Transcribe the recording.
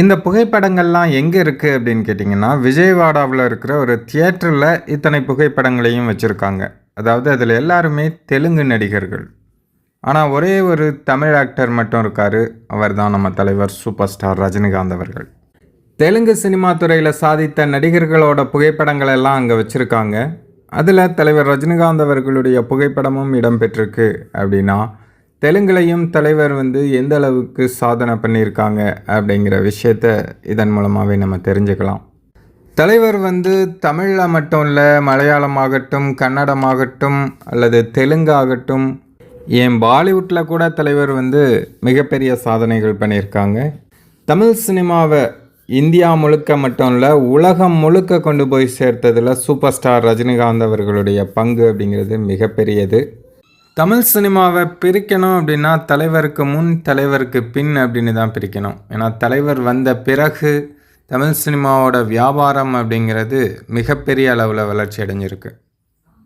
இந்த புகைப்படங்கள்லாம் எங்கே இருக்குது அப்படின்னு கேட்டிங்கன்னா விஜயவாடாவில் இருக்கிற ஒரு தியேட்டரில் இத்தனை புகைப்படங்களையும் வச்சுருக்காங்க. அதாவது அதில் எல்லாருமே தெலுங்கு நடிகர்கள். ஆனால் ஒரே ஒரு தமிழ் ஆக்டர் மட்டும் இருக்கார். அவர் தான் நம்ம தலைவர் சூப்பர் ஸ்டார் ரஜினிகாந்த் அவர்கள். தெலுங்கு சினிமா துறையில் சாதித்த நடிகர்களோட புகைப்படங்கள் எல்லாம் அங்கே வச்சுருக்காங்க. அதில் தலைவர் ரஜினிகாந்த் அவர்களுடைய புகைப்படமும் இடம்பெற்றிருக்கு அப்படின்னா தெலுங்குலையும் தலைவர் வந்து எந்த அளவுக்கு சாதனை பண்ணியிருக்காங்க அப்படிங்கிற விஷயத்த இதன் மூலமாகவே நம்ம தெரிஞ்சுக்கலாம். தலைவர் வந்து தமிழில் மட்டும் இல்லை மலையாளமாகட்டும் கன்னடமாகட்டும் அல்லது தெலுங்காகட்டும் ஏன் பாலிவுட்டில் கூட தலைவர் வந்து மிகப்பெரிய சாதனைகள் பண்ணியிருக்காங்க. தமிழ் சினிமாவை இந்தியா முழுக்க மட்டும் இல்லை உலகம் முழுக்க கொண்டு போய் சேர்த்ததில் சூப்பர் ஸ்டார் ரஜினிகாந்த் அவர்களுடைய பங்கு அப்படிங்கிறது மிகப்பெரியது. தமிழ் சினிமாவை பிரிக்கணும் அப்படின்னா தலைவருக்கு முன் தலைவருக்கு பின் அப்படின்னு தான் பிரிக்கணும். ஏன்னா தலைவர் வந்த பிறகு தமிழ் சினிமாவோட வியாபாரம் அப்படிங்கிறது மிகப்பெரிய அளவில் வளர்ச்சி அடைஞ்சிருக்கு.